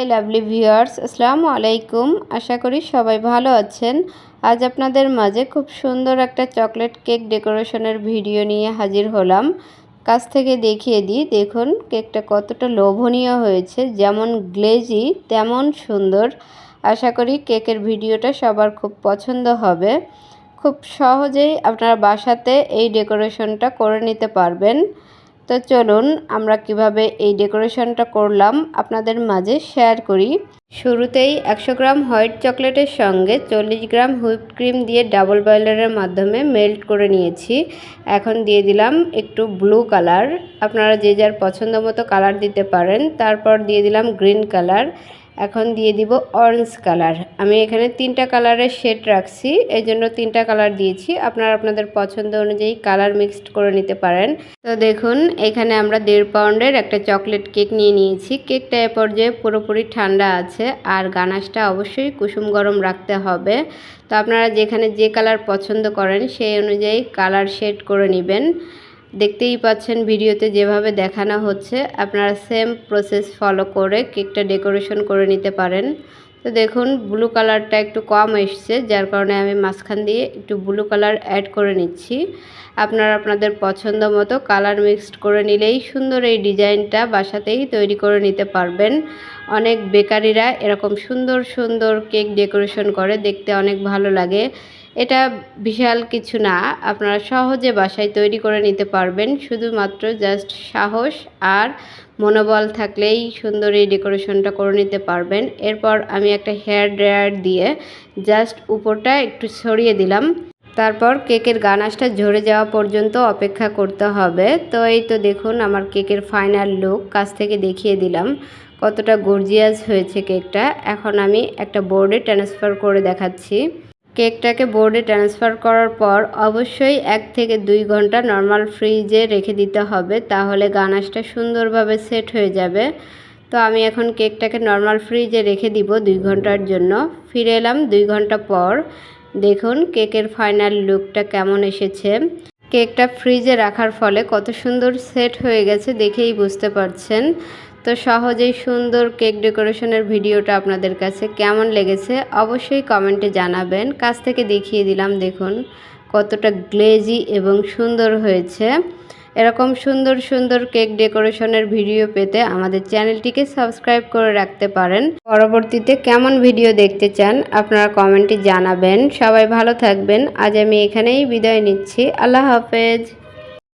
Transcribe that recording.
High lovely viewers, আসসালামু আলাইকুম। আশা করি সবাই ভালো আছেন। আজ আপনাদের মাঝে খুব সুন্দর একটা চকলেট কেক ডেকোরেশনের ভিডিও নিয়ে হাজির হলাম। কাছ থেকে দেখিয়ে দিই, দেখুন কেকটা কতটা লোভনীয় হয়েছে, যেমন গ্লেজি, তেমন সুন্দর। আশা করি কেকের ভিডিওটা সবার খুব পছন্দ হবে। খুব সহজেই আপনারা বাসাতে এই ডেকোরেশনটা করে নিতে পারবেন। তো চলুন আমরা কীভাবে এই ডেকোরেশনটা করলাম আপনাদের মাঝে শেয়ার করি। শুরুতেই একশো গ্রাম হোয়াইট চকলেটের সঙ্গে চল্লিশ গ্রাম হুইপ ক্রিম দিয়ে ডাবল বয়লারের মাধ্যমে মেল্ট করে নিয়েছি। এখন দিয়ে দিলাম একটু ব্লু কালার। আপনারা যে যার পছন্দ মতো কালার দিতে পারেন, তারপর দিয়ে দিলাম গ্রিন কালার। এখন দিয়ে দিব অরেঞ্জ কালার আমি এখানে তিনটা কালারের শেড রাখছি এই জন্য তিনটা কালার দিয়েছি। আপনারা আপনাদের পছন্দ অনুযায়ী কালার মিক্সড করে নিতে পারেন। তো দেখুন, এখানে আমরা দেড় পাউন্ডের একটা চকলেট কেক নিয়ে নিয়েছি। কেকটা এ পর্যায়ে পুরোপুরি ঠান্ডা আছে আর গানাশটা অবশ্যই কুসুম গরম রাখতে হবে। তো আপনারা যেখানে যে কালার পছন্দ করেন, সেই অনুযায়ী কালার শেড করে নেবেন। দেখতেই পাচ্ছেন ভিডিওতে যেভাবে দেখানো হচ্ছে। আপনারা সেম প্রসেস ফলো করে কেকটা ডেকোরেশন করে নিতে পারেন। তো দেখুন ব্লু কালারটা একটু কম এসছে, যার কারণে আমি মাঝখান দিয়ে একটু ব্লু কালার অ্যাড করে নিচ্ছি। আপনারা আপনাদের পছন্দ মতো কালার মিক্সড করে নিলেই সুন্দর এই ডিজাইনটা বাসাতেই তৈরি করে নিতে পারবেন। অনেক বেকারিরা এরকম সুন্দর সুন্দর কেক ডেকোরেশন করে, দেখতে অনেক ভালো লাগে। এটা বিশাল কিছু না, আপনারা সহজে বাসায় তৈরি করে নিতে পারবেন, শুধুমাত্র জাস্ট সাহস আর মনোবল থাকলেই সুন্দর এই ডেকোরেশনটা করে নিতে পারবেন। এরপর আমি একটা হেয়ার ড্রায়ার দিয়ে জাস্ট উপরটা একটু ছড়িয়ে দিলাম। তারপর কেকের গানাশটা ঝরে যাওয়া পর্যন্ত অপেক্ষা করতে হবে। তো এই তো দেখুন আমার কেকের ফাইনাল লুক কাছ থেকে দেখিয়ে দিলাম কতটা গর্জিয়াস হয়েছে কেকটা। এখন আমি একটা বোর্ডে ট্রান্সফার করে দেখাচ্ছি। কেকটাকে বোর্ডে ট্রান্সফার করার পর অবশ্যই এক থেকে দুই ঘণ্টা নর্মাল ফ্রিজে রেখে দিতে হবে, তাহলে গানাশটা সুন্দরভাবে সেট হয়ে যাবে। তো আমি এখন কেকটাকে নর্মাল ফ্রিজে রেখে দিব দুই ঘণ্টার জন্য। ফিরে এলাম দুই ঘণ্টা পর। দেখুন, কেকের ফাইনাল লুকটা কেমন এসেছে। কেকটা ফ্রিজে রাখার ফলে কত সুন্দর সেট হয়ে গেছে দেখেই বুঝতে পারছেন। তো সহজেই সুন্দর কেক ডেকোরেশনের ভিডিওটা আপনাদের কাছে কেমন লেগেছে অবশ্যই কমেন্টে জানাবেন। কাছ থেকে দেখিয়ে দিলাম, দেখুন কতটা গ্লেজি এবং সুন্দর হয়েছে। এরকম সুন্দর সুন্দর কেক ডেকোরেশনের ভিডিও পেতে আমাদের চ্যানেলটিকে সাবস্ক্রাইব করে রাখতে পারেন। পরবর্তীতে কেমন ভিডিও দেখতে চান আপনারা কমেন্টে জানাবেন। সবাই ভালো থাকবেন। আজ আমি এখানেই বিদায় নিচ্ছি। আল্লাহ হাফেজ।